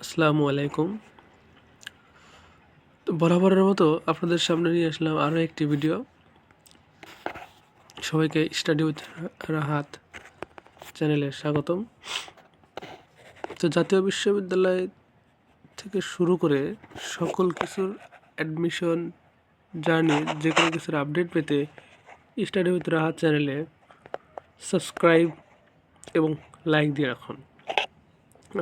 আসসালামু আলাইকুম। তো বরাবরের মতো আপনাদের সামনে নিয়ে আসলাম আরও একটি ভিডিও। সবাইকে স্টাডি উইথ রাহাত চ্যানেলে স্বাগতম। তো জাতীয় বিশ্ববিদ্যালয় থেকে শুরু করে সকল কিছুর অ্যাডমিশন জার্নি যে কোনো কিছুর আপডেট পেতে স্টাডি উইথ রাহাত চ্যানেলে সাবস্ক্রাইব এবং লাইক দিয়ে রাখুন।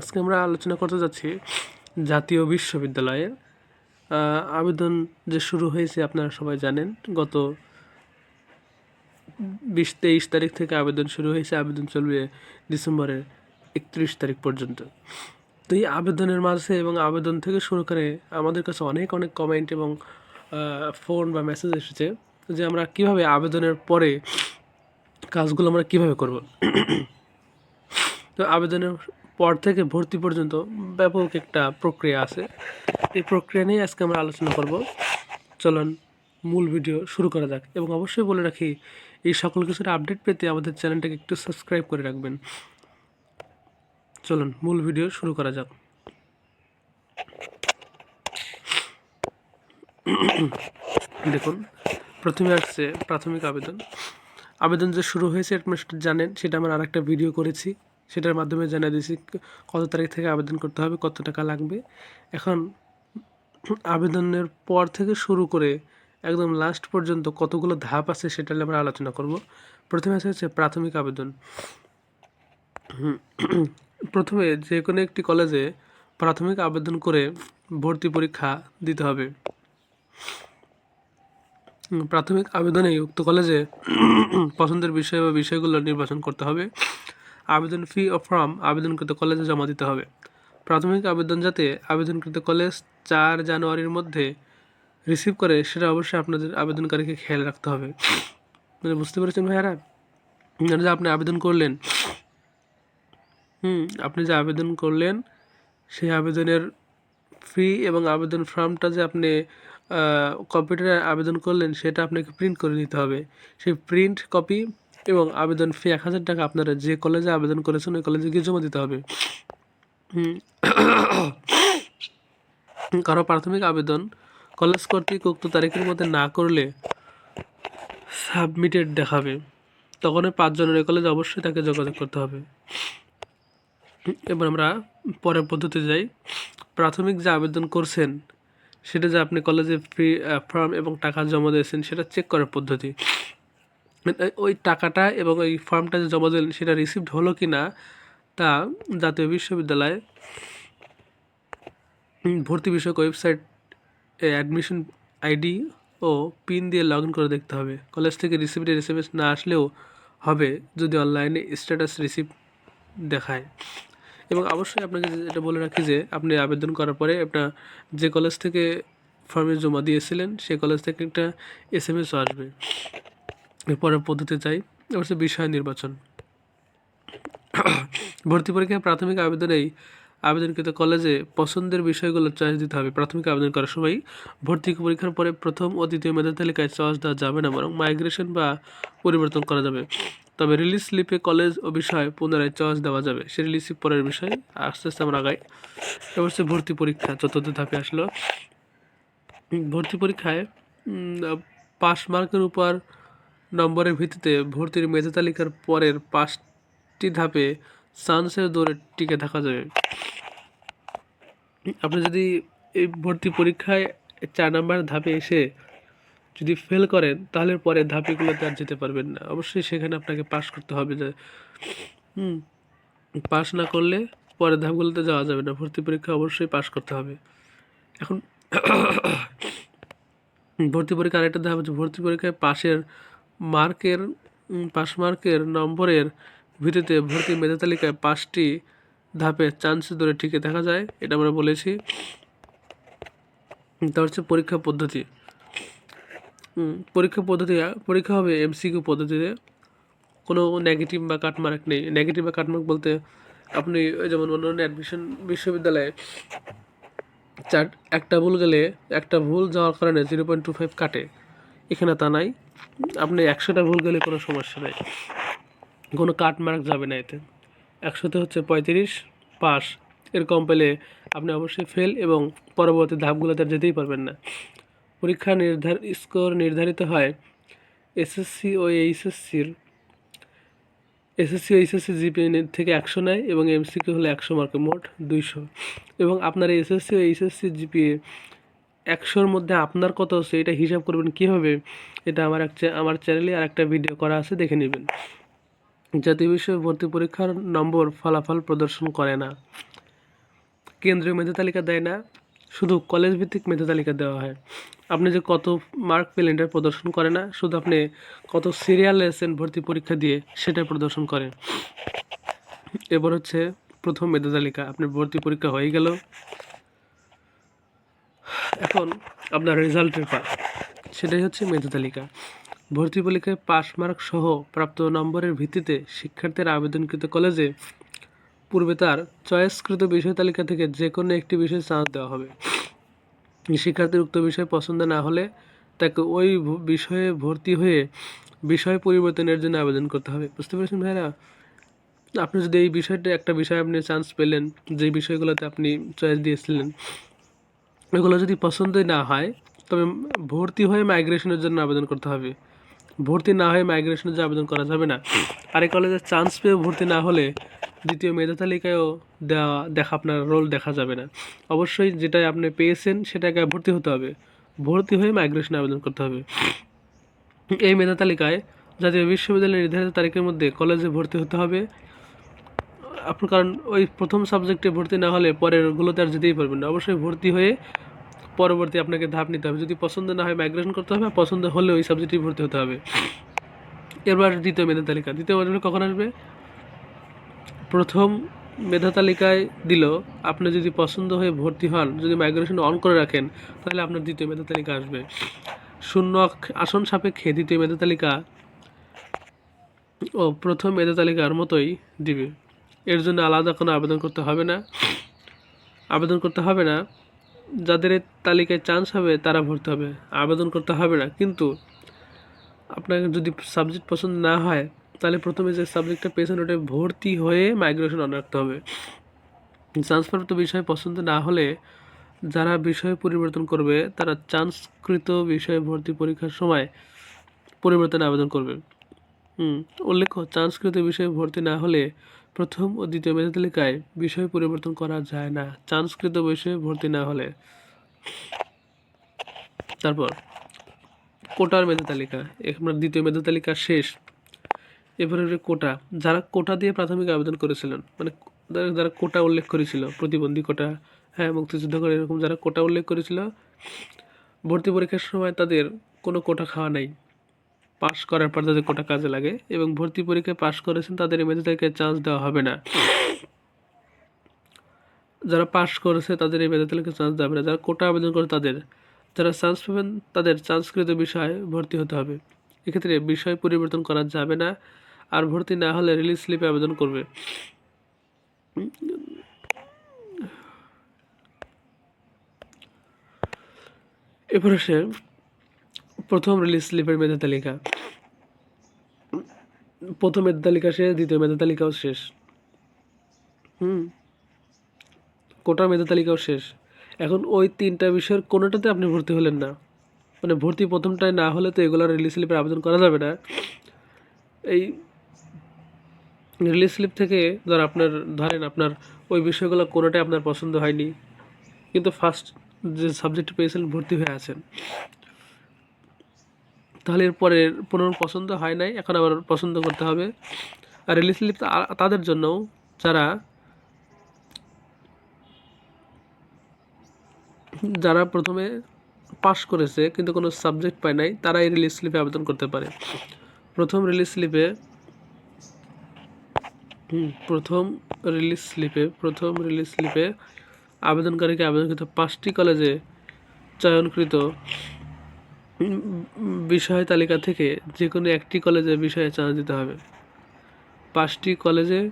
আজকে আমরা আলোচনা করতে যাচ্ছি জাতীয় বিশ্ববিদ্যালয়ের আবেদন যে শুরু হয়েছে আপনারা সবাই জানেন, গত বিশ তেইশ তারিখ থেকে আবেদন শুরু হয়েছে, আবেদন চলবে ডিসেম্বরের একত্রিশ তারিখ পর্যন্ত। তো এই আবেদনের মাঝে এবং আবেদন থেকে শুরু করে আমাদের কাছে অনেক অনেক কমেন্ট এবং ফোন বা মেসেজ এসেছে যে আমরা কীভাবে আবেদনের পরে কাজগুলো আমরা কীভাবে করব। তো আবেদনের পর থেকে ভর্তি পর্যন্ত ব্যাপক একটা প্রক্রিয়া আছে। এই প্রক্রিয়া নিয়ে আজকে আমরা আলোচনা করব। চলুন, মূল ভিডিও শুরু করা যাক এবং অবশ্যই বলে রাখি, এই সকল কিছুর আপডেট পেতে আমাদের চ্যানেলটাকে একটু সাবস্ক্রাইব করে রাখবেন। চলুন, মূল ভিডিও শুরু করা যাক। দেখুন, প্রথমে আসছে প্রাথমিক আবেদন। আবেদন যে শুরু হয়েছে আপনারা জানেন, সেটা আমরা আরেকটা ভিডিও করেছি। সেটার মাধ্যমে জানিয়ে দিয়েছি কত তারিখ থেকে আবেদন করতে হবে, কত টাকা লাগবে। এখন আবেদনের পর থেকে শুরু করে একদম লাস্ট পর্যন্ত কতগুলো ধাপ আছে সেটা নিয়ে আমরা আলোচনা করব। প্রথমে আছে হচ্ছে প্রাথমিক আবেদন। প্রথমে যে কোনো একটি কলেজে প্রাথমিক আবেদন করে ভর্তি পরীক্ষা দিতে হবে। প্রাথমিক আবেদনে উক্ত কলেজে পছন্দের বিষয় বা বিষয়গুলো নির্বাচন করতে হবে। আবেদন ফি ও ফর্ম আবেদনকৃত কলেজে জমা দিতে হবে। প্রাথমিক আবেদন যাতে আবেদনকৃত কলেজ চার জানুয়ারির মধ্যে রিসিভ করে, সেটা অবশ্যই আপনাদের আবেদনকারীকে খেয়াল রাখতে হবে। মানে বুঝতে পেরেছেন ভাইয়ারা? যে আপনি আবেদন করলেন, হুম, আপনি যে আবেদন করলেন, সেই আবেদনের ফি এবং আবেদন ফর্মটা যে আপনি কম্পিউটারে আবেদন করলেন, সেটা আপনাকে প্রিন্ট করে নিতে হবে। সেই প্রিন্ট কপি এবং আবেদন ফি এক হাজার টাকা আপনারা যে কলেজে আবেদন করেছেন, ওই কলেজে গিয়ে জমা দিতে হবে। কারও প্রাথমিক আবেদন কলেজ কর্তৃক উক্ত তারিখের মধ্যে না করলে সাবমিটেড দেখাবে। তখন পাঁচজনের ওই কলেজে অবশ্যই তাকে যোগাযোগ করতে হবে। এবার আমরা পরের পদ্ধতি যাই। প্রাথমিক যে আবেদন করছেন, সেটা যে আপনি কলেজে ফ্রি ফর্ম এবং টাকা জমা দিয়েছেন, সেটা চেক করার পদ্ধতি। ওই টাকাটা এবং ওই ফর্মটা যে জমা দিলেন, সেটা রিসিভড হলো কি না তা জাতীয় বিশ্ববিদ্যালয়ে ভর্তি বিষয়ক ওয়েবসাইট অ্যাডমিশন আইডি ও পিন দিয়ে লগ করে দেখতে হবে। কলেজ থেকে রিসিপ্টের এস এম এস না আসলেও হবে যদি অনলাইনে স্ট্যাটাস রিসিভ দেখায়। এবং অবশ্যই আপনাকে এটা বলে রাখি যে, আপনি আবেদন করার পরে আপনার যে কলেজ থেকে ফর্মে জমা দিয়েছিলেন সেই কলেজ থেকে একটা এস এম এসও আসবে। এরপরের পদ্ধতি চাই এবার হচ্ছে বিষয় নির্বাচন। ভর্তি পরীক্ষায় প্রাথমিক আবেদনেই আবেদনকৃত কলেজে পছন্দের বিষয়গুলো চয়েস দিতে হবে। প্রাথমিক আবেদন করার সময় ভর্তি পরীক্ষার পরে প্রথম ও দ্বিতীয় মেধা তালিকায় চয়েস দেওয়া যাবে না, বরং মাইগ্রেশন বা পরিবর্তন করা যাবে। তবে রিলিজ স্লিপে কলেজ ও বিষয় পুনরায় চয়েস দেওয়া যাবে। সে রিলিজ স্লিপ পরের বিষয় আস্তে আস্তে আমরা আগাই। এবার হচ্ছে ভর্তি পরীক্ষা, চতুর্থ ধাপে আসলো। ভর্তি পরীক্ষায় পাস মার্কের উপর নম্বরের ভিত্তিতে ভর্তির মেধা তালিকার পরের পাঁচটি ধাপে চান্সের দৌড়ে টিকে থাকা যাবে আপনি যদি এই ভর্তি পরীক্ষায় চার নাম্বার ধাপে এসে যদি ফেল করেন, তাহলে পরের ধাপেগুলোতে আর যেতে পারবেন না। অবশ্যই সেখানে আপনাকে পাস করতে হবে যে, হুম, পাস না করলে পরের ধাপগুলোতে যাওয়া যাবে না। ভর্তি পরীক্ষা অবশ্যই পাস করতে হবে। এখন ভর্তি পরীক্ষা আরেকটা ধাপ হচ্ছে ভর্তি পরীক্ষায় পাশের মার্কের পাস মার্কের নম্বরের ভিত্তিতে ভর্তি মেধা তালিকায় পাঁচটি ধাপে চান্স ধরে টিকে দেখা যায়, এটা আমরা বলেছি। তা হচ্ছে পরীক্ষা পদ্ধতি। পরীক্ষা পদ্ধতি, পরীক্ষা হবে এমসিকিউ পদ্ধতিতে। কোনো নেগেটিভ বা কাটমার্ক নেই। নেগেটিভ বা কাটমার্ক বলতে আপনি যেমন অন্যান্য অ্যাডমিশন বিশ্ববিদ্যালয়ে চার, একটা ভুল গেলে একটা ভুল যাওয়ার কারণে জিরো পয়েন্ট টু ফাইভ কাটে এখানে তা নাই। আপনি একশোটা ভুল গেলে কোনো সমস্যা নেই। কোনো কাট মার্ক যাবে না এতে। একশোতে হচ্ছে পঁয়ত্রিশ, পাস। এর কম পেলে আপনি অবশ্যই ফেল এবং পরবর্তী ধাপগুলোতে যেতেই পারবেন না। পরীক্ষা নির্ধার, স্কোর নির্ধারিত হয় এসএসসি ও এইচএসসির। এসএসসি ও এইচএসসি জিপি থেকে একশো নেয় এবং এমসিকিউ হলো একশো মার্কে মোট দুইশো। এবং আপনার এসএসসি ও এইচএসসি জিপিএ একশোর মধ্যে আপনার কত আছে এটা হিসাব করবেন কীভাবে, এটা আমার এক আমার চ্যানেলে আর একটা ভিডিও করা আছে, দেখে নেবেন। জাতীয় বিষয় ভর্তি পরীক্ষার নম্বর ফলাফল প্রদর্শন করে না। কেন্দ্রীয় মেধা তালিকা দেয় না, শুধু কলেজ ভিত্তিক মেধা তালিকা দেওয়া হয়। আপনি যে কত মার্ক পেলেন এটা প্রদর্শন করে না, শুধু আপনি কত সিরিয়াল এসেন ভর্তি পরীক্ষা দিয়ে সেটা প্রদর্শন করে। এবার হচ্ছে প্রথম মেধা তালিকা আপনার ভর্তি পরীক্ষা হয়ে গেল। এখন আপনার রেজাল্টের পার সেটাই হচ্ছে মেধা তালিকা। ভর্তি পরীক্ষায় পাস মার্ক সহ প্রাপ্ত নম্বরের ভিত্তিতে শিক্ষার্থীর আবেদনকৃত কলেজে পূর্বে তার চয়েসকৃত বিষয় তালিকা থেকে যে কোনো একটি বিষয়ে চান্স দেওয়া হবে। শিক্ষার্থীর উক্ত বিষয় পছন্দ না হলে তাকে ওই বিষয়ে ভর্তি হয়ে বিষয় পরিবর্তনের জন্য আবেদন করতে হবে। বুঝতে পেরেছেন ভাইরা? আপনি যদি এই বিষয়টা একটা বিষয় আপনি চান্স পেলেন, যে বিষয়গুলোতে আপনি চয়েস দিয়েছিলেন এগুলো যদি পছন্দই না হয়, তবে ভর্তি হয়ে মাইগ্রেশনের জন্য আবেদন করতে হবে। ভর্তি না হয়ে মাইগ্রেশনের জন্য আবেদন করা যাবে না। আর এই কলেজে চান্স পেয়ে ভর্তি না হলে দ্বিতীয় মেধা তালিকায়ও দেওয়া, দেখা আপনার রোল দেখা যাবে না। অবশ্যই যেটাই আপনি পেয়েছেন সেটাকে ভর্তি হতে হবে। ভর্তি হয়ে মাইগ্রেশনে আবেদন করতে হবে। এই মেধা তালিকায় জাতীয় বিশ্ববিদ্যালয়ের নির্ধারিত তারিখের মধ্যে কলেজে ভর্তি হতে হবে। আপনার কারণ ওই প্রথম সাবজেক্টে ভর্তি না হলে পরের গুলোতে আর যেতেই পারবেন না। অবশ্যই ভর্তি হয়ে পরবর্তী আপনাকে ধাপ নিতে হবে। যদি পছন্দ না হয় মাইগ্রেশন করতে হবে পছন্দ হলে ওই সাবজেক্টেই ভর্তি হতে হবে। এবার দ্বিতীয় মেধা তালিকা। দ্বিতীয় মেধা কখন আসবে? প্রথম মেধা তালিকায় দিল, আপনি যদি পছন্দ হয়ে ভর্তি হন, যদি মাইগ্রেশন অন করে রাখেন, তাহলে আপনার দ্বিতীয় মেধা তালিকা আসবে। শূন্য আসন সাপেক্ষে দ্বিতীয় মেধা তালিকা ও প্রথম মেধা তালিকার মতোই দিবে। এর জন্য আলাদা কোনো আবেদন করতে হবে না। আবেদন করতে হবে না। যাদের তালিকায় চান্স হবে, তারা ভর্তি হবে। আবেদন করতে হবে না। কিন্তু আপনাকে যদি সাবজেক্ট পছন্দ না হয়, তাহলে প্রথমে যে সাবজেক্টটা পেয়েছেন, ওটা ভর্তি হয়ে মাইগ্রেশন অন রাখতে হবে। চান্সপ্রাপ্ত বিষয় পছন্দ না হলে যারা বিষয় পরিবর্তন করবে, তারা চান্সকৃত বিষয় ভর্তি পরীক্ষার সময় পরিবর্তন আবেদন করবে। উল্লেখ্য চান্সকৃত বিষয়ে ভর্তি না হলে প্রথম ও দ্বিতীয় মেধা তালিকায় বিষয় পরিবর্তন করা যায় না। চান্সকৃত বিষয়ে ভর্তি না হলে। তারপর, কোটার মেধা তালিকা। আমরা দ্বিতীয় মেধা তালিকা শেষ। এবারে কোটা। যারা কোটা দিয়ে প্রাথমিক আবেদন করেছিলেন মানে যারা কোটা উল্লেখ করেছিল, প্রতিবন্ধী কোটা হ্যাঁ মুক্তিযুদ্ধ করে এরকম যারা কোটা উল্লেখ করেছিল, ভর্তি পরীক্ষার সময় তাদের কোনো কোটা খাওয়া নাই। পাশ করার পর তাদের কোটা কাজে লাগে এবং ভর্তি পরীক্ষায় পাশ করেছেন, তাদের এই মেধা তালিকায় চান্স দেওয়া হবে না। যারা পাশ করেছে, তাদের এই মেধা তালিকায় চান্স দেওয়া হবে না। যারা কোটা আবেদন করে, তাদের, যারা চান্স পাবেন, তাদের চান্সকৃত বিষয়ে ভর্তি হতে হবে। এক্ষেত্রে বিষয় পরিবর্তন করা যাবে না, আর ভর্তি না হলে রিলিজ স্লিপে আবেদন করবে। এরপর আসে প্রথম রিলিজ স্লিপের মেধা তালিকা। প্রথম মেধা তালিকা শেষ দ্বিতীয় মেধা তালিকাও শেষ। হুম। কোটার মেধা তালিকাও শেষ। এখন ওই তিনটা বিষয়ের কোনোটাতে আপনি ভর্তি হলেন না। মানে ভর্তি প্রথমটায় না হলে তো এগুলো রিলিজ স্লিপের আবেদন করা যাবে না। এই রিলিজ স্লিপ থেকে ধর আপনার, ধরেন আপনার ওই বিষয়গুলো কোনোটাই আপনার পছন্দ হয়নি। কিন্তু ফার্স্ট যে সাবজেক্ট পেয়েছিলেন, ভর্তি হয়ে আছেন। তাহলে এরপরে পুনর পছন্দ হয় নাই, এখন আবার পছন্দ করতে হবে। আর রিলিজ স্লিপ তাদের জন্যও যারা যারা প্রথমে পাশ করেছে কিন্তু কোনো সাবজেক্ট পায় নাই তারা এই রিলিজ স্লিপে আবেদন করতে পারে। প্রথম রিলিজ স্লিপে প্রথম রিলিজ স্লিপে প্রথম রিলিজ স্লিপে আবেদনকারীকে আবেদনকৃত পাঁচটি কলেজে চয়নকৃত বিষয় তালিকা থেকে যে কোনো একটি কলেজের বিষয়ে চান্স দিতে হবে। পাঁচটি কলেজে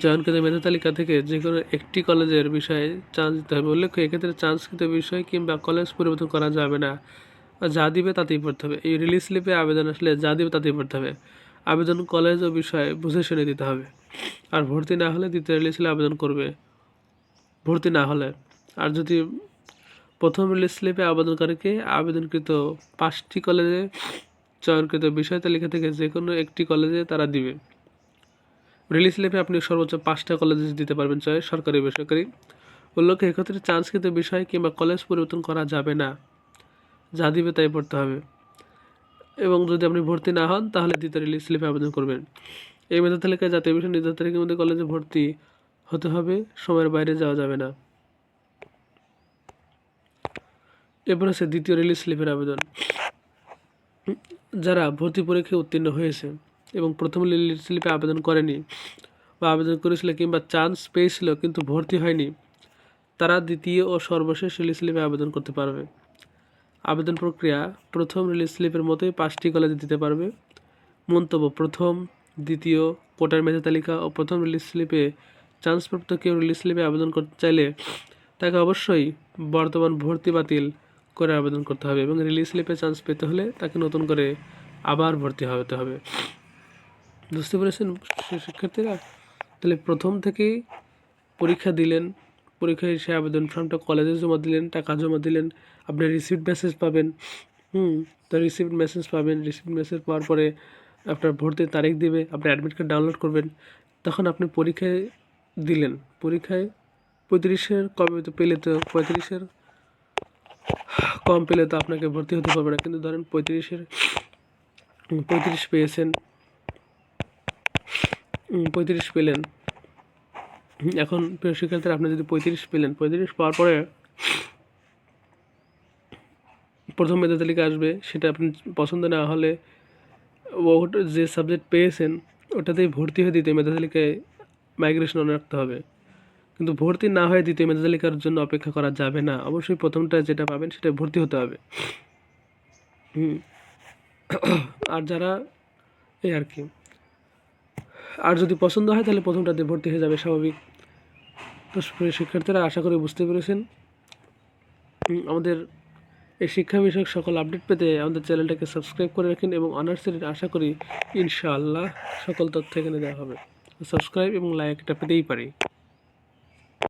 চয়নকৃত মেধা তালিকা থেকে যে কোনো একটি কলেজের বিষয়ে চান্স দিতে হবে। উল্লেখ্য, এক্ষেত্রে চান্সকৃত বিষয় কিংবা কলেজ পরিবর্তন করা যাবে না। যা দিবে তাতেই পড়তে হবে। এই রিলিজ স্লিপে আবেদন আসলে যা দিবে তাতেই পড়তে হবে। আবেদন কলেজ ও বিষয় বুঝে শুনে দিতে হবে। আর ভর্তি না হলে দ্বিতীয় রিলিজ স্লিপে আবেদন করবে। ভর্তি না হলে। আর যদি প্রথম রিলিজ স্লিপে আবেদনকারীকে আবেদনকৃত পাঁচটি কলেজে চয়নকৃত বিষয় তালিকা থেকে যে কোনো একটি কলেজে তারা দিবে। রিলিজ স্লিপে আপনি সর্বোচ্চ পাঁচটা কলেজে দিতে পারবেন চয় সরকারি বেসরকারি। উল্লেখ্য, এক্ষেত্রে চান্সকৃত বিষয় কিংবা কলেজ পরিবর্তন করা যাবে না। যা দিবে তাই পড়তে হবে। এবং যদি আপনি ভর্তি না হন, তাহলে দ্বিতীয় রিলিজ স্লিপে আবেদন করবেন। এই মেধা তালিকায় জাতীয় বিষয় নির্ধারিত তারিখের মধ্যে কলেজে ভর্তি হতে হবে, সময়ের বাইরে যাওয়া যাবে না। এরপর আছে দ্বিতীয় রিলিজ স্লিপের আবেদন। যারা ভর্তি পরীক্ষায় উত্তীর্ণ হয়েছে এবং প্রথম রিলিজ স্লিপে আবেদন করেনি বা আবেদন করেছিল কিংবা চান্স পেয়েছিল কিন্তু ভর্তি হয়নি, তারা দ্বিতীয় ও সর্বশেষ রিলিজ স্লিপে আবেদন করতে পারবে। আবেদন প্রক্রিয়া প্রথম রিলিজ স্লিপের মতোই পাঁচটি কলেজে দিতে পারবে। মন্তব্য প্রথম, দ্বিতীয় কোটার মেধা তালিকা ও প্রথম রিলিজ স্লিপে চান্সপ্রাপ্ত কেউ রিলিজ স্লিপে আবেদন করতে চাইলে তাকে অবশ্যই বর্তমান ভর্তি বাতিল করে আবেদন করতে হবে এবং রিলিজ স্লিপে চান্স পেতে হলে তাকে নতুন করে আবার ভর্তি হতে হবে। বুঝতে পেরেছেন শিক্ষার্থীরা? তাহলে প্রথম থেকেই পরীক্ষা দিলেন, পরীক্ষায় এসে আবেদন ফর্মটা কলেজে জমা দিলেন, টাকা জমা দিলেন আপনি রিসিপ্ট মেসেজ পাবেন, হুম, তো রিসিপ্ট মেসেজ পাবেন রিসিপ্ট মেসেজ পাওয়ার পরে আপনার ভর্তির তারিখ দেবে আপনি অ্যাডমিট কার্ড ডাউনলোড করবেন, তখন আপনি পরীক্ষায় দিলেন, পরীক্ষায় পঁয়ত্রিশের কমে তো পেলে তো, পঁয়ত্রিশের কম পেলে তো আপনাকে ভর্তি হতে পারবে না। কিন্তু ধরেন পঁয়ত্রিশের পঁয়ত্রিশ পেয়েছেন পঁয়ত্রিশ পেলেন। এখন প্রিয় শিক্ষার্থীরা আপনি যদি পঁয়ত্রিশ পেলেন, পঁয়ত্রিশ পাওয়ার পরে প্রথম মেধা তালিকা আসবে, সেটা আপনি পছন্দ না হলে ওটা যে সাবজেক্ট পেয়েছেন, ওটাতেই ভর্তি হয়ে দিতে মেধা তালিকায় মাইগ্রেশন অন রাখতে হবে। কিন্তু ভর্তি না হয়ে দ্বিতীয় মেধা তালিকার জন্য অপেক্ষা করা যাবে না। অবশ্যই প্রথমটা যেটা পাবেন সেটা ভর্তি হতে হবে। আর যারা এই আর কি। আর যদি পছন্দ হয় তাহলে প্রথমটাতে ভর্তি হয়ে যাবে স্বাভাবিক। তো শিক্ষার্থীরা, আশা করি বুঝতে পেরেছেন। আমাদের এই শিক্ষা বিষয়ক সকল আপডেট পেতে আমাদের চ্যানেলটাকে সাবস্ক্রাইব করে রাখেন এবং অনার্সের আশা করি ইনশাআল্লাহ সকল তথ্য এখানে দেওয়া হবে। সাবস্ক্রাইব এবং লাইক এটা পেতেই পারি।